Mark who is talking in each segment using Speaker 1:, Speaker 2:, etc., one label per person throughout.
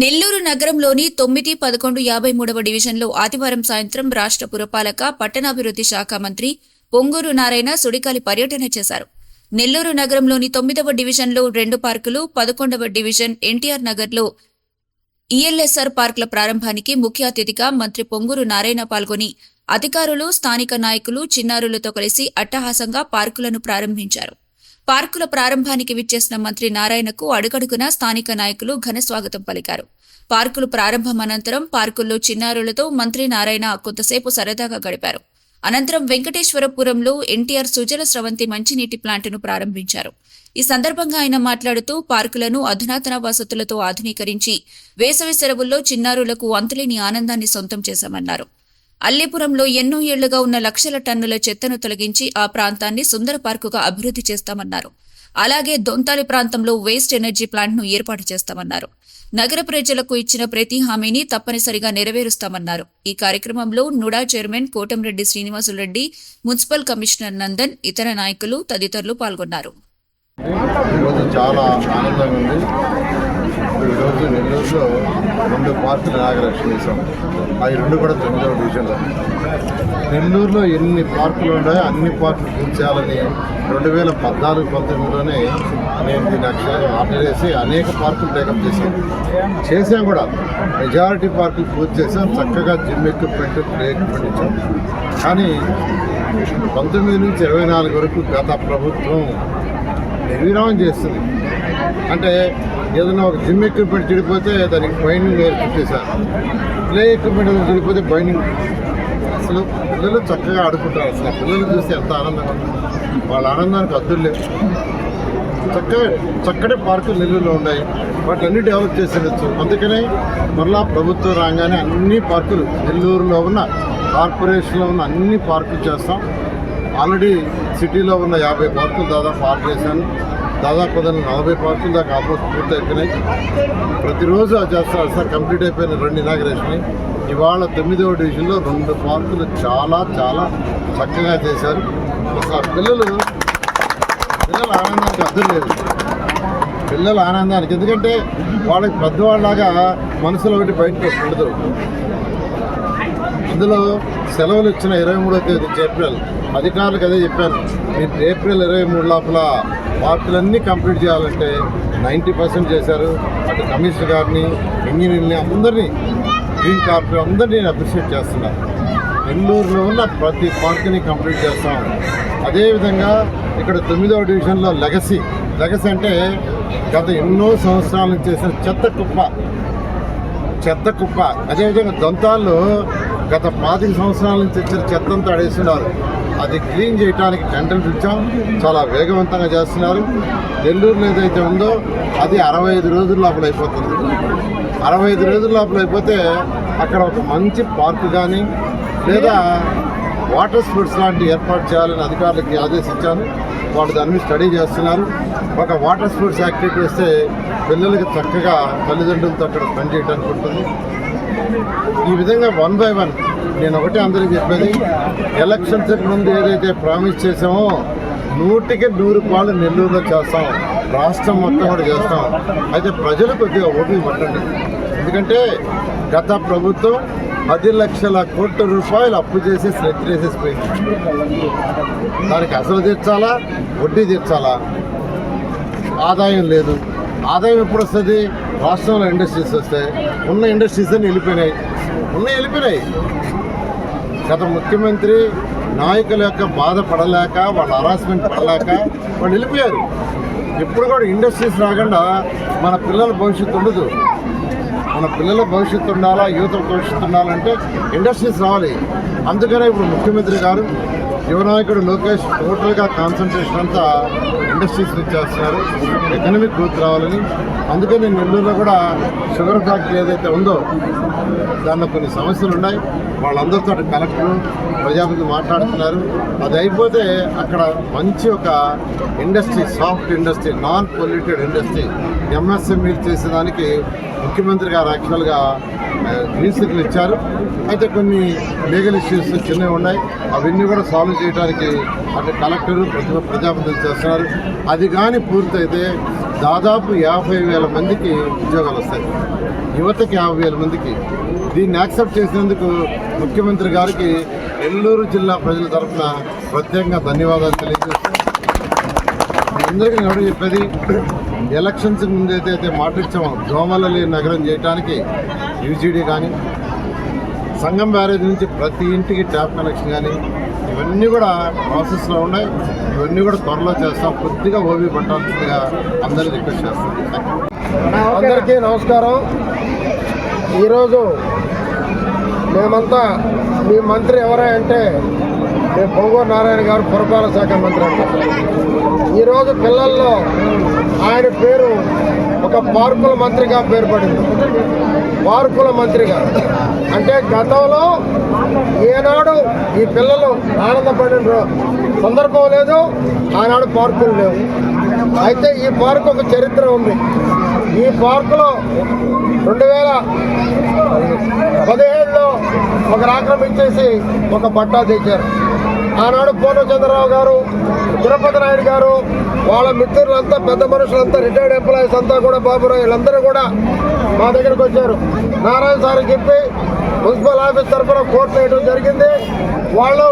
Speaker 1: నెల్లూరు నగరంలోని తొమ్మిది పదకొండు యాభై మూడవ డివిజన్లో ఆదివారం సాయంత్రం రాష్ట్ర పురపాలక పట్టణాభివృద్ధి శాఖ మంత్రి పొంగూరు నారాయణ సుడికాలి పర్యటన చేశారు. నెల్లూరు నగరంలోని తొమ్మిదవ డివిజన్లో రెండు పార్కులు పదకొండవ డివిజన్ ఎన్టీఆర్ నగర్లో ఈఎల్ఎస్ఆర్ పార్కుల ప్రారంభానికి ముఖ్య అతిథిగా మంత్రి పొంగూరు నారాయణ పాల్గొని అధికారులు స్థానిక నాయకులు చిన్నారులతో కలిసి అట్టహాసంగా పార్కులను ప్రారంభించారు. పార్కుల ప్రారంభానికి విచ్చేసిన మంత్రి నారాయణకు అడుగడుగునా స్థానిక నాయకులు ఘన స్వాగతం పలికారు. పార్కులు ప్రారంభం అనంతరం పార్కుల్లో చిన్నారులతో మంత్రి నారాయణ కొంతసేపు సరదాగా గడిపారు. అనంతరం వెంకటేశ్వరపురంలో ఎన్టీఆర్ సుజల స్రవంతి మంచినీటి ప్లాంటును ప్రారంభించారు. ఈ సందర్భంగా ఆయన మాట్లాడుతూ పార్కులను అధునాతన వసతులతో ఆధునీకరించి వేసవి సెలవుల్లో చిన్నారులకు అంతులేని ఆనందాన్ని సొంతం చేశామన్నారు. అల్లీపురంలో ఎన్నో ఏళ్ళుగా ఉన్న లక్షల టన్నుల చెత్తను తొలగించి ఆ ప్రాంతాన్ని సుందర పార్కుగా అభివృద్ధి చేస్తామన్నారు. అలాగే దొంతాలి ప్రాంతంలో వేస్ట్ ఎనర్జీ ప్లాంట్ను ఏర్పాటు చేస్తామన్నారు. నగర ప్రజలకు ఇచ్చిన ప్రతి హామీని తప్పనిసరిగా నెరవేరుస్తామన్నారు. ఈ కార్యక్రమంలో NUDA chairman Kotamreddy Srinivasulareddy municipal commissioner Nandan ఇతర నాయకులు తదితరులు పాల్గొన్నారు.
Speaker 2: ఈరోజు చాలా ఆనందంగా ఉంది. ఈరోజు నెల్లూరులో రెండు పార్కులు నాగరక్షణ చేశాం అవి రెండు కూడా తొమ్మిదవ డివిజన్లో. నెల్లూరులో ఎన్ని పార్కులు ఉన్నాయో అన్ని పార్కులు పూర్తి చేయాలని రెండు వేల పద్నాలుగు పంతొమ్మిదిలోనే నేను దీన్ని అక్షరాలు ఆర్డర్ చేసి అనేక పార్కులు టేకప్ చేశాను చేసాం కూడా. మెజారిటీ పార్కులు పూర్తి చేసాం చక్కగా జిమ్ ఎక్విప్మెంట్ ప్లే ఎక్విప్మెంట్ ఇచ్చాం. కానీ పంతొమ్మిది నుంచి ఇరవై నాలుగు వరకు గత ప్రభుత్వం నిర్విరామం చేస్తుంది. అంటే ఏదైనా ఒక జిమ్ ఎక్విప్మెంట్ చెడిపోతే దానికి బైండింగ్ నేర్పించేశారు ప్లే ఎక్విప్మెంట్ ఏదైనా చెడిపోతే బైండింగ్ అసలు పిల్లలు చక్కగా ఆడుకుంటారు అసలు. పిల్లలు చూస్తే ఎంత ఆనందంగా ఉంటుంది. వాళ్ళ ఆనందానికి అద్దులు లేవు. చక్కగా చక్కటి పార్కులు నెల్లూరులో ఉన్నాయి. వాటి అన్ని డెవలప్ చేసేయచ్చు. అందుకనే మరలా ప్రభుత్వం రాగానే అన్ని పార్కులు నెల్లూరులో ఉన్న కార్పొరేషన్లో ఉన్న అన్ని పార్కులు చేస్తాం. ఆల్రెడీ సిటీలో ఉన్న యాభై పార్కులు దాదాపు ఆర్డర్ చేశాను. దాదాపు నలభై పార్కులు దాకా ఆల్మోస్ట్ పూర్తి అయిపోయినాయి ప్రతిరోజు అది చేస్తారు సార్ కంప్లీట్ అయిపోయిన రెండు ఇనాగ్రేషన్ ఇవాళ తొమ్మిదవ డివిజన్లో రెండు పార్కులు చాలా చాలా చక్కగా చేశారు. పిల్లలు పిల్లల ఆనందానికి అర్థం లేదు. పిల్లల ఆనందానికి. ఎందుకంటే వాళ్ళకి పెద్దవాళ్ళలాగా మనసులో ఒకటి బయటకు ఉండదు అందులో సెలవులు ఇచ్చిన ఇరవై మూడో తేదీ ఏప్రిల్. అధికారులకు అదే చెప్పాను. మీరు ఏప్రిల్ ఇరవై మూడు లోపల వార్తలన్నీ కంప్లీట్ చేయాలంటే నైంటీ పర్సెంట్ చేశారు. అటు కమిషనర్ గారిని ఇంజనీర్ని అందరినీ గ్రీన్ కార్పొరేట్ అందరినీ నేను అప్రిషియేట్ చేస్తున్నాను నెల్లూరులో ఉన్న ప్రతి పార్క్ని కంప్లీట్ చేస్తాం. అదేవిధంగా ఇక్కడ తొమ్మిదవ డివిజన్లో లెగసీ. లెగసీ అంటే గత ఎన్నో సంవత్సరాల నుంచి చేసిన చెత్త కుప్ప. చెత్త కుప్ప. అదేవిధంగా దొంతాల్లో గత పాతిక సంవత్సరాల నుంచి వచ్చిన చెత్తంతా అడేస్తున్నారు అది క్లీన్ చేయడానికి టెండర్లు పిలిచాం చాలా వేగవంతంగా చేస్తున్నారు. నెల్లూరులో ఏదైతే ఉందో అది అరవై ఐదు రోజుల లోపల అయిపోతుంది. అరవై ఐదు రోజుల లోపల అయిపోతే అక్కడ ఒక మంచి పార్కు కానీ లేదా వాటర్ స్పోర్ట్స్ లాంటివి ఏర్పాటు చేయాలని అధికారులకి ఆదేశించాను. వాళ్ళు దాని మీద స్టడీ చేస్తున్నారు. ఒక వాటర్ స్పోర్ట్స్ యాక్టివిటీ వస్తే పిల్లలకి చక్కగా తల్లిదండ్రులతో అక్కడ స్పెండ్ చేయడానికి ఉంటుంది. ఈ విధంగా వన్ బై వన్ నేను ఒకటే అందరికీ చెప్పేది. ఎలక్షన్స్ ముందు ఏదైతే ప్రామిస్ చేసామో నూటికి నూరు పాలు నెల్లూరులో చేస్తాం. రాష్ట్రం మొత్తం కూడా చేస్తాం. అయితే ప్రజలు కొద్దిగా ఓపిక పట్టండి. ఎందుకంటే గత ప్రభుత్వం పది లక్షల కోట్ల రూపాయలు అప్పు చేసి నెత్తిరేసేసిపోయింది దానికి అసలు తీర్చాలా? వడ్డీ తీర్చాలా? ఆదాయం లేదు. ఆదాయం ఎప్పుడు వస్తుంది రాష్ట్రంలో ఇండస్ట్రీస్ వస్తే ఉన్న ఇండస్ట్రీస్ అన్నీ వెళ్ళిపోయినాయి. ఉన్నాయి వెళ్ళిపోయినాయి. గత ముఖ్యమంత్రి నాయకుల యొక్క బాధ పడలేక వాళ్ళ హరాస్మెంట్ పడలేక వాళ్ళు వెళ్ళిపోయారు. ఇప్పుడు కూడా ఇండస్ట్రీస్ రాకుండా మన పిల్లల భవిష్యత్తు ఉండదు. మన పిల్లల భవిష్యత్తు ఉండాలా యువత భవిష్యత్తు ఉండాలంటే ఇండస్ట్రీస్ రావాలి. అందుకనే ఇప్పుడు ముఖ్యమంత్రి గారు యువనాయకుడు లోకేష్ టోటల్గా కాన్సన్ట్రేషన్ అంతా ఇండస్ట్రీస్ నుంచి చేస్తున్నారు ఎకనమిక్ గ్రోత్ రావాలని. అందుకని నెల్లూరులో కూడా షుగర్ ఫ్యాక్టరీ ఏదైతే ఉందో దానిలో కొన్ని సమస్యలు ఉన్నాయి. వాళ్ళందరితో కలెక్టర్ ప్రజాపతి మాట్లాడుతున్నారు. అది అయిపోతే అక్కడ మంచి ఒక industry soft industry non polluted industry MSME చేసేదానికి ముఖ్యమంత్రి గారు యాక్చువల్గా గ్రీన్ సిగ్నల్ ఇచ్చారు. అయితే కొన్ని లీగల్ ఇష్యూస్ చిన్నవి ఉన్నాయి. అవన్నీ కూడా సాల్వ్ చేయడానికి అంటే కలెక్టర్ ప్రతి ప్రజాప్రతినిధులు చేస్తున్నారు. అది కానీ పూర్తయితే దాదాపు యాభై వేల మందికి ఉద్యోగాలు వస్తాయి. యువతకి యాభై వేల మందికి. దీన్ని యాక్సెప్ట్ చేసినందుకు ముఖ్యమంత్రి గారికి నెల్లూరు జిల్లా ప్రజల తరఫున ప్రత్యేకంగా ధన్యవాదాలు తెలియజేస్తున్నాను. అందరికీ నేను చెప్పేది? ఎలక్షన్స్ ముందైతే అయితే అయితే మాట ఇచ్చామో దోమల లేని నగరం చేయడానికి యూజీడీ కానీ సంఘం బ్యారేజ్ నుంచి ప్రతి ఇంటికి ట్యాప్ కనెక్షన్ కానీ ఇవన్నీ కూడా ప్రాసెస్లో ఉన్నాయి. ఇవన్నీ కూడా త్వరలో చేస్తాం. కొద్దిగా ఓబీ పట్టాల్సిందిగా అందరికీ రిక్వెస్ట్ చేస్తాం.
Speaker 3: అందరికీ నమస్కారం. ఈరోజు మేమంతా మీ మంత్రి ఎవరే అంటే మేము పొంగూరు నారాయణ గారు పురపాలక శాఖ మంత్రి అంటారు ఈరోజు పిల్లల్లో ఆయన పేరు ఒక పార్కుల మంత్రిగా పేరు పడింది పార్కుల మంత్రిగా. అంటే గతంలో ఏనాడు ఈ పిల్లలు ఆనందపడిన సందర్భం లేదు ఆనాడు పార్కులు లేవు. అయితే ఈ పార్క్ ఒక చరిత్ర ఉంది. ఈ పార్కులో రెండు వేల పదిహేడులో ఒకరు ఆక్రమించేసి ఒక పట్టా తెచ్చారు. ఆనాడు పూర్ణచంద్రరావు గారు తిరుపతి నాయుడు గారు వాళ్ళ మిత్రులంతా పెద్ద మనుషులంతా రిటైర్డ్ ఎంప్లాయీస్ అంతా కూడా బాబురావు వీళ్ళందరూ కూడా మా దగ్గరికి వచ్చారు. నారాయణ సార్ చెప్పి మున్సిపల్ ఆఫీస్ తరఫున కోర్టు వేయడం జరిగింది. వాళ్ళు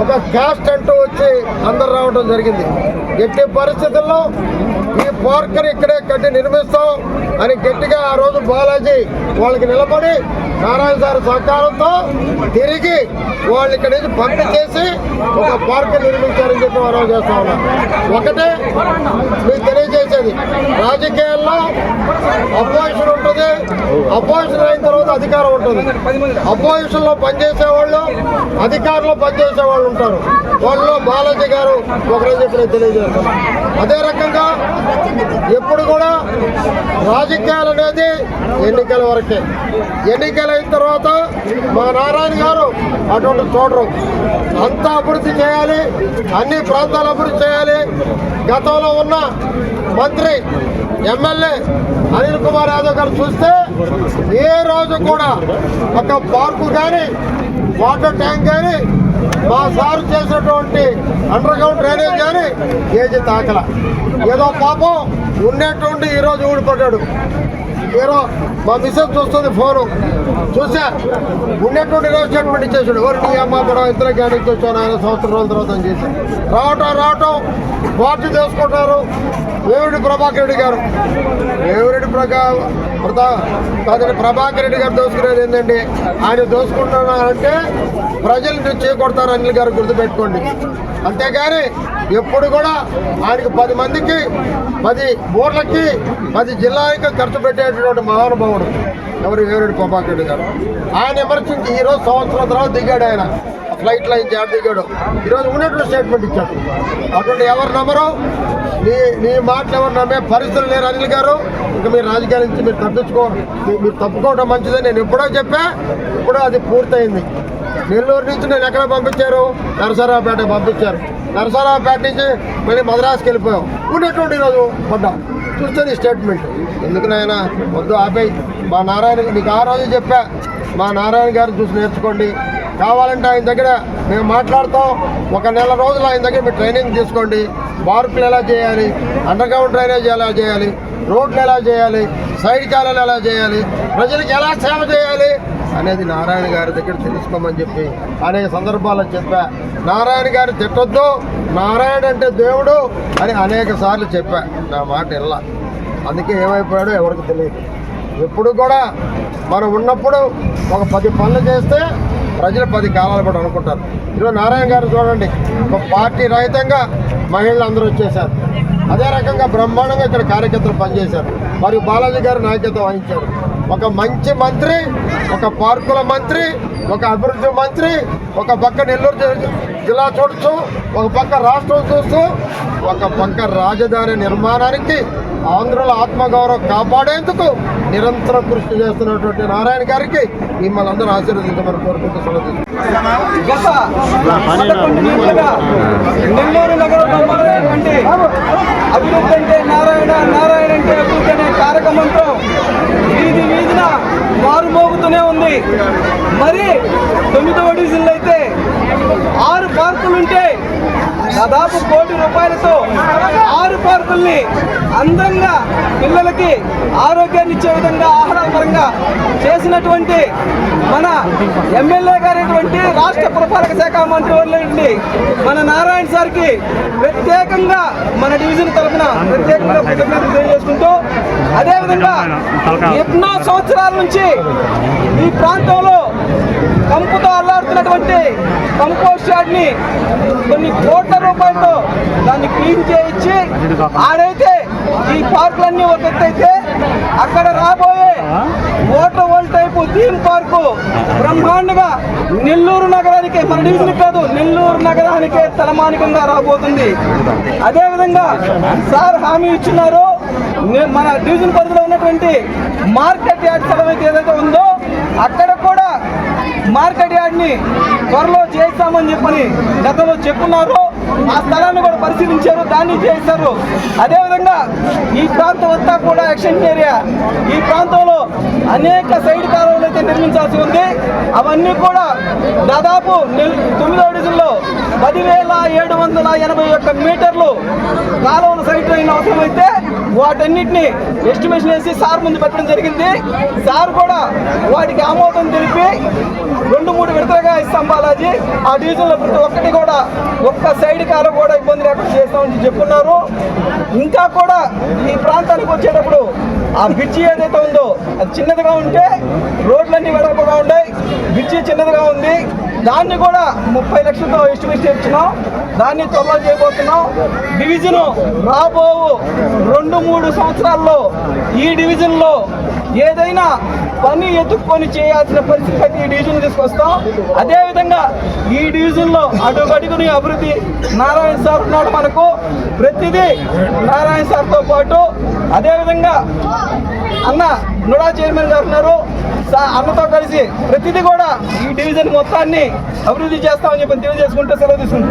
Speaker 3: ఒక క్యాస్ట్ అంటూ వచ్చి అందరు రావడం జరిగింది. ఎట్టి పరిస్థితుల్లో ఈ పార్క్ని ఇక్కడే కట్టి నిర్మిస్తాం అని గట్టిగా ఆ రోజు బాలాజీ వాళ్ళకి నిలబడి నారాయణ సార్ సహకారంతో తిరిగి వాళ్ళు ఇక్కడ నుంచి పంపించేసి ఒక పార్క్ నిర్మించారని చెప్పి మనం చేస్తా ఉన్నాం ఒకటే మీకు తెలియజేసేది రాజకీయాల్లో అపోజిషన్ ఉంటుంది అపోజిషన్ అయిన తర్వాత అధికారం ఉంటుంది. అపోజిషన్లో పనిచేసేవాళ్ళు పనిచేసే వాళ్ళు అధికారంలో పనిచేసేవాళ్ళు వాళ్ళు ఉంటారు. వాళ్ళలో బాలాజీ గారు ఒకరని చెప్పి తెలియజేస్తారు అదే రకంగా ఎప్పుడు కూడా రాజకీయాలు అనేది ఎన్నికల వరకే. ఎన్నికలు అయిన తర్వాత మా నారాయణ గారు అటువంటి చూడరు అంతా అభివృద్ధి చేయాలి అన్ని ప్రాంతాలు అభివృద్ధి చేయాలి. గతంలో ఉన్న మంత్రి ఎమ్మెల్యే అనిల్ కుమార్ యాదవ్ గారు చూస్తే ఏ రోజు కూడా ఒక పార్కు కానీ వాటర్ ట్యాంక్ కానీ మా సార్ చేసినటువంటి అండర్ గ్రౌండ్ డ్రైనేజ్ కానీ ఏజీ తాకల. ఏదో పాపం ఉన్నటువంటి ఈరోజు ఊడిపడ్డాడు. ఏదో మా మిస్సెస్ చూస్తుంది ఫోను చూసా ఉన్నటువంటి రోజు స్టేట్మెంట్ ఇచ్చేసాడు. ఎవరు నీ అమ్మ కూడా ఇద్దరు గ్యాడీకి వచ్చాను ఆయన సంవత్సరం రోజుల తర్వాత అని చేసి రావటం రావటం పార్టీ చేసుకుంటారు. వేవిడి ప్రభాకర్ రెడ్డి గారు. వేవిరెడ్డి రెడ్డి ప్రతా కాదండి ప్రభాకర్ రెడ్డి గారు దోసుకునేది ఏంటండి ఆయన దోసుకుంటున్నారంటే ప్రజల్ని చేకొడతారు అనిల్ గారు గుర్తుపెట్టుకోండి. అంతేగాని ఎప్పుడు కూడా ఆయనకు పది మందికి పది ఊర్లకి పది జిల్లాలకి ఖర్చు పెట్టేటటువంటి మహానుభావుడు ఎవరు? వేరేడు ప్రభాకర్ రెడ్డి గారు. ఆయన విమర్శించి ఈరోజు సంవత్సరం తర్వాత దిగాడు ఆయన. ఫ్లైట్లో లైన్ ఆడ దిగాడు ఈరోజు ఉన్నటువంటి స్టేట్మెంట్ ఇచ్చాడు. అటువంటి ఎవరు నమ్మరు? నీ నీ మాటలు ఎవరు నమ్మే పరిస్థితులు లేరు అనిల్ గారు. ఇంకా మీరు రాజకీయాల నుంచి మీరు తప్పించుకో మీరు తప్పుకోవడం మంచిదని నేను ఎప్పుడో చెప్పా. ఇప్పుడు అది పూర్తయింది. నెల్లూరు నుంచి నేను ఎక్కడ పంపించారు? నరసరావుపేట పంపించారు. నరసరావుపేట నుంచి మళ్ళీ మద్రాసుకి వెళ్ళిపోయాం. ఉన్నటువంటి ఈరోజు పడ్డాం చూస్తే నీ స్టేట్మెంట్ ఎందుకు నాయన? వద్దు ఆపేయి. మా నారాయణ నీకు ఆ రోజు చెప్పా. మా నారాయణ గారు చూసి నేర్చుకోండి. కావాలంటే ఆయన దగ్గర మేము మాట్లాడతాం. ఒక నెల రోజులు ఆయన దగ్గర మీరు ట్రైనింగ్ తీసుకోండి. పార్కులు ఎలా చేయాలి? అండర్ గ్రౌండ్ డ్రైనేజ్ ఎలా చేయాలి? రోడ్లు ఎలా చేయాలి? సైడ్ కాలాలు ఎలా చేయాలి? ప్రజలకు ఎలా సేవ చేయాలి? అనేది నారాయణ గారి దగ్గర తెలుసుకోమని చెప్పి అనేక సందర్భాల్లో చెప్పా. నారాయణ గారు తిట్టొద్దు. నారాయణ అంటే దేవుడు అని అనేక సార్లు చెప్పా. నా మాట ఇలా అందుకే ఏమైపోయాడో ఎవరికి తెలియదు. ఎప్పుడు కూడా మనం ఉన్నప్పుడు ఒక పది పనులు చేస్తే ప్రజలు పది కాలాలు కూడా అనుకుంటారు. ఈరోజు నారాయణ గారు చూడండి ఒక పార్టీ రహితంగా మహిళలు అందరూ వచ్చేసారు అదే రకంగా బ్రహ్మాండంగా ఇక్కడ కార్యకర్తలు పనిచేశారు. మరియు బాలాజీ గారు నాయకత్వం వహించారు. ఒక మంచి మంత్రి ఒక పార్కుల మంత్రి ఒక అభివృద్ధి మంత్రి ఒక పక్క నెల్లూరు జిల్లా చూడొచ్చు ఒక పక్క రాష్ట్రం చూస్తూ ఒక పక్క రాజధాని నిర్మాణానికి ఆంధ్రుల ఆత్మగౌరవం కాపాడేందుకు నిరంతరం కృషి చేస్తున్నటువంటి నారాయణ గారికి మిమ్మల్ని అందరూ ఆశీర్వదించమని కోరుకుంటూ సెలవు తీసుకుంటున్నాను.
Speaker 4: గత పదకొండు నెలలుగా నెల్లూరు అభివృద్ధి అంటే నారాయణ నారాయణ అంటే అభివృద్ధి అనే తారక వీధి వీధిన మారుమోగుతూనే ఉంది మరి తొమ్మిదవ డివిజన్లో అయితే దాదాపు కోటి రూపాయలతో ఆరు పార్కుల్ని అందంగా పిల్లలకి ఆరోగ్యాన్ని ఇచ్చే విధంగా ఆహ్లాదకరంగా చేసినటువంటి మన ఎమ్మెల్యే గారైనటువంటి రాష్ట్ర పురపాలక శాఖ మంత్రి వర్యులైనటువంటి మన నారాయణ సార్కి ప్రత్యేకంగా మన డివిజన్ తరఫున ప్రత్యేకంగా కృతజ్ఞతలు తెలియజేసుకుంటూ అదేవిధంగా ఎన్నో సంవత్సరాల నుంచి ఈ ప్రాంతంలో కంపుతో అల్లాడుతున్నటువంటి కంపోస్ట్ యార్డ్ని కొన్ని కోట్ల రూపాయలతో దాన్ని క్లీన్ చేయించి ఆడైతే ఈ పార్కులన్నీ ఒక ఎత్తైతే అయితే అక్కడ రాబోయే water world type theme park బ్రహ్మాండగా Nellore నగరానికి మన డివిజన్ కాదు నెల్లూరు నగరానికే తలమానికంగా రాబోతుంది. అదేవిధంగా సార్ హామీ ఇచ్చినారు. మన డివిజన్ పరిధిలో ఉన్నటువంటి మార్కెట్ యాడ్ స్థలం అయితే ఏదైతే ఉందో అక్కడ కూడా మార్కెట్ యార్డ్ని త్వరలో చేస్తామని చెప్పని గతంలో చెప్పున్నారు. ఆ స్థలాన్ని కూడా పరిశీలించారు దాన్ని చేశారు అదేవిధంగా ఈ ప్రాంతం అంతా కూడా ఎక్స్టెన్షన్ ఏరియా. ఈ ప్రాంతంలో అనేక సైడ్ కాలువలు అయితే నిర్మించాల్సి ఉంది. అవన్నీ కూడా దాదాపు తొమ్మిదవ డివిజన్లో పదివేల ఏడు వందల ఎనభై ఒక్క మీటర్లు కాలువలు సైడ్ అయిన అవసరమైతే వాటన్నిటిని ఎస్టిమేషన్ వేసి సార్ ముందు పెట్టడం జరిగింది. సార్ కూడా వాటికి ఆమోదం తెలిపి రెండు మూడు విడతలుగా ఇస్తాం బాలాజీ. ఆ డీజిల్లో ప్రతి ఒక్కటి కూడా ఒక్క సైడ్ కారు కూడా ఇబ్బంది లేకుండా చేస్తామని చెప్పున్నారు. ఇంకా కూడా ఈ ప్రాంతానికి వచ్చేటప్పుడు ఆ బ్రిడ్జి ఏదైతే ఉందో అది చిన్నదిగా ఉంటే రోడ్లన్నీ వెడల్పుగా ఉన్నాయి బ్రిడ్జి చిన్నదిగా ఉంది. దాన్ని కూడా ముప్పై లక్షలతో ఎస్టిమేట్ చేస్తున్నాం దాన్ని త్వరలో చేయబోతున్నాం. డివిజను రాబో రెండు మూడు సంవత్సరాల్లో ఈ డివిజన్లో ఏదైనా పని ఎత్తుక్కొని చేయాల్సిన పరిస్థితి అయితే ఈ డివిజన్ తీసుకొస్తాం. అదేవిధంగా ఈ డివిజన్లో అడుగడుగుని అభివృద్ధి నారాయణ సార్ ఉన్నాడు మనకు. ప్రతిదీ నారాయణ సార్తో పాటు. అదేవిధంగా అన్న నుడా చైర్మన్ గారు ఉన్నారు. అన్నతో కలిసి ప్రతిదీ కూడా ఈ డివిజన్ మొత్తాన్ని అభివృద్ధి చేస్తామని చెప్పి తెలియజేసుకుంటే సెలవు తీసుకుంటాం